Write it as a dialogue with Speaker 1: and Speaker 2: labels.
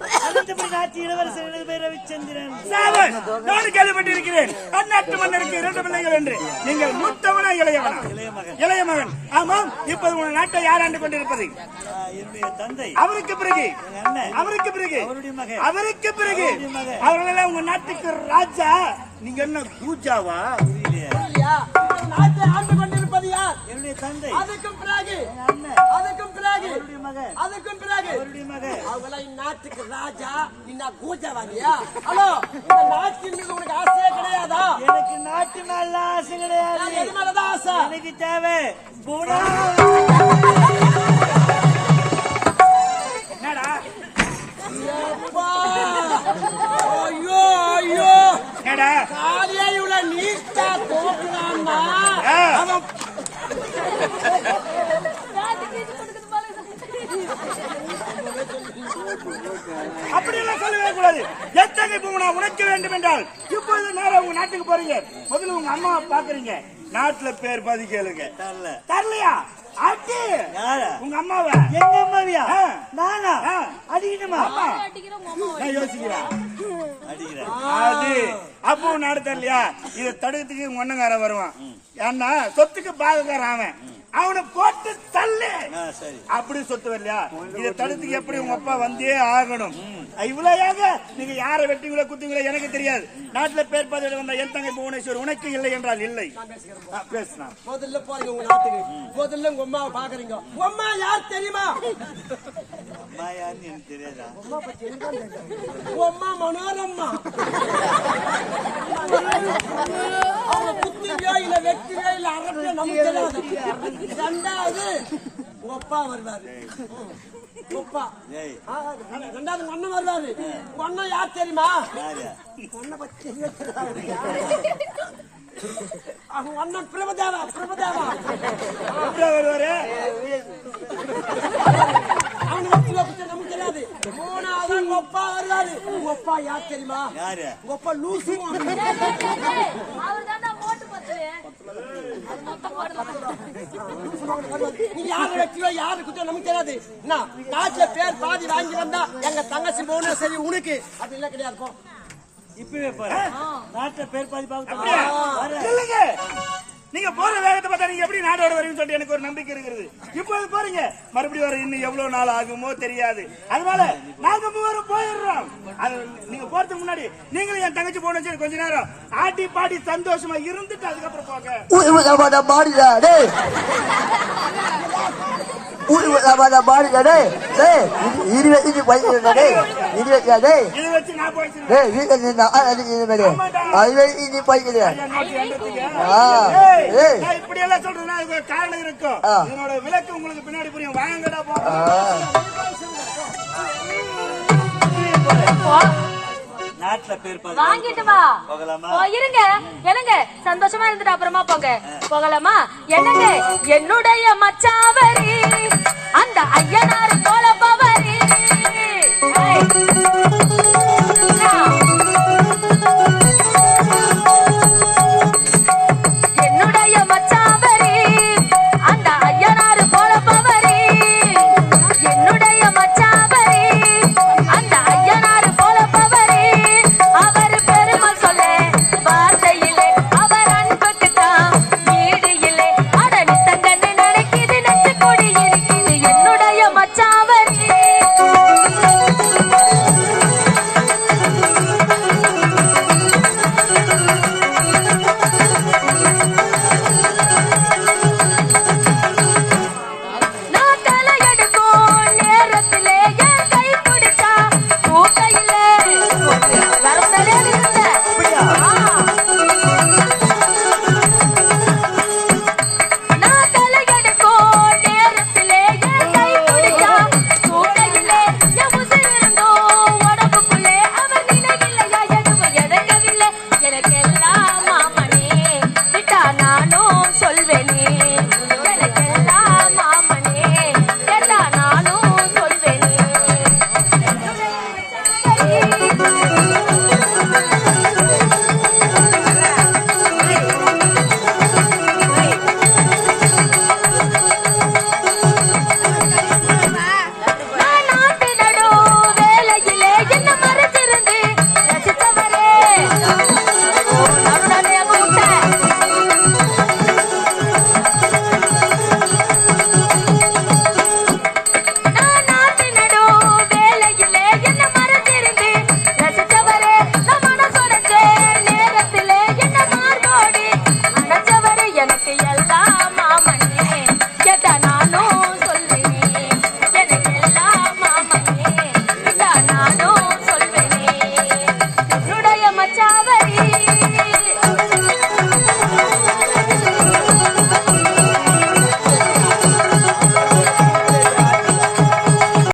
Speaker 1: அனந்தபுரி நாட்டு இளவரசர்களுக்கு பேர் ரவிச்சந்திரன்.
Speaker 2: சாவன் நான் கேள்விப்பட்டிருக்கிறேன். அந்நாட்டு மன்னருக்கு இரண்டு பிள்ளைகள் என்று. நீங்கள் மூத்தவனா இளையவனா? இளைய மகன். ஆமாம் இப்போது உங்கள் நாட்டை யார் ஆண்டு கொண்டிருப்பது?
Speaker 1: என்னுடைய தந்தை.
Speaker 2: அவருக்கு பிறகு. அவருக்கு பிறகு.
Speaker 1: அவருடைய மகன்.
Speaker 2: அவருக்கு பிறகு. அவர்களெல்லாம் உங்க நாட்டுக்கு ராஜா. நீங்க என்ன கூஜாவா
Speaker 1: என்னுடைய தந்தை.
Speaker 3: அதுக்கும் பிறகு அதுக்கும் பிறகு
Speaker 1: அவருடைய மகன்.
Speaker 3: அதுக்கும் பிறகு.
Speaker 1: அவருடைய மகன்.
Speaker 3: இந்நாட்டுக்கு ராஜா இன்னா கூஜாவாதியா ஹலோ இந்த நாட்டின் மீது உனக்கு ஆசையே கிடையாதா?
Speaker 1: எனக்கு நாட்டு மேல ஆசை கிடையாது.
Speaker 3: எது மேலதான் ஆசை?
Speaker 1: எனக்கு தேவை.
Speaker 2: நேரம் உங்க நாட்டுக்கு போறீங்க. முதல்ல உங்க அம்மாவை பாக்குறீங்க. நாட்டுல பேர் பாதி கேளுங்க.
Speaker 1: தரல.
Speaker 2: தரலையா? அடி உங்க அம்மாவை.
Speaker 1: எங்க அம்மாவியா. நானா. அடிக்கணுமா.
Speaker 2: நான் யோசிக்கிறேன்.
Speaker 1: அடிக்கிறேன்.
Speaker 2: அது அப்போ நாடு தரலையா? இதை தடுக்கிறதுக்கு உங்க ஒண்ணுங்காரன் வருவான். ஏன்னா சொத்துக்கு பாகக்காரன் அவன். அவனை போட்டு தள்ளு அப்படி சொத்து வரலையா இதை தடுத்துக்கு எப்படி உங்க அப்பா வந்தே ஆகணும்? இவ்வளவு நீங்க யாரை வெட்டிங்களோ குத்துங்களோ எனக்கு தெரியாது. நாட்டுல பேர் பார்த்து வந்த என் தங்கை புவனேஸ்வர் உனக்கு இல்லை என்றால் இல்லை. பேசுனா.
Speaker 3: முதல்ல போறீங்க உங்க நாட்டுக்கு. முதல்ல உங்க அம்மாவை பாக்குறீங்க. அம்மா யார் தெரியுமா?
Speaker 1: அம்மா யாருன்னு எனக்கு தெரியாதா?
Speaker 3: அம்மா மனோரம்மா அவங்க குத்துவியோ இல்ல வெட்டிவியோ இல்ல அரப்பியோ நமக்கு தெரியாது. ரெண்டாவது அப்பா வருவாரு. ஆ, ரெண்டாவது உங்க அண்ணன் வருவாரு. உங்க அண்ணன் யார் தெரியுமா. அவங்க அண்ணன் பிரபதேவா பிரபதேவா.
Speaker 2: எப்படி வருவாரு?
Speaker 3: நமக்கு தெரியாது. மூணாவது அப்பா வருவாரு. அப்பா யார் தெரியுமா? அப்பா லூசு நீ யாரு குத்தோ நமக்கு தெரியாது என்ன நாட்டுல பேர் பாதி வாங்கி வந்தா எங்க தங்கச்சி போன சரி உனக்கு அது இல்ல கிடையாது போ
Speaker 1: இப்பவே பேர் பாதி
Speaker 2: நீங்க போற வேகத்தை பார்த்தா நீங்க எப்படி நாடோட வருவீங்கன்னு சொல்லிட்டு எனக்கு ஒரு நம்பிக்கை இருக்கிறது இப்போது போறீங்க மறுபடியும் வர இன்னும் எவ்வளவு நாள் ஆகுமோ தெரியாது அதனால நாங்க மூவரும் போயிடுறோம் அது நீங்க போறதுக்கு முன்னாடி நீங்களும் என் தங்கச்சி போன சரி கொஞ்ச நேரம் ஆட்டி பாடி சந்தோஷமா இருந்துட்டு அதுக்கப்புறம் போக
Speaker 4: மாடுடா டேய் உருவதமான மாடுடா டேய் டேய் பதினேழு டேய் இருபத்தி டேய்.
Speaker 2: இதை வச்சு
Speaker 4: டேய் அடிக்கிறது ஆ.
Speaker 2: ஏய்,
Speaker 4: ஏய்.
Speaker 2: நான் இப்படி எல்லாம் சொல்றேன்னா அதுக்கு ஒரு காரணம் இருக்கும்
Speaker 4: ஆ.
Speaker 2: இதனோட விளக்கு உங்களுக்கு பின்னாடி புரியும். வாங்கடா போ.
Speaker 1: நாட்டுல பேர்
Speaker 5: வாங்கிட்டு வா. இருங்க. என்னங்க? சந்தோஷமா இருந்துட்டு அப்புறமா போங்க. போகலாமா? என்னங்க? என்னுடைய மச்சாவரி அந்த ஐயனார் 加在里。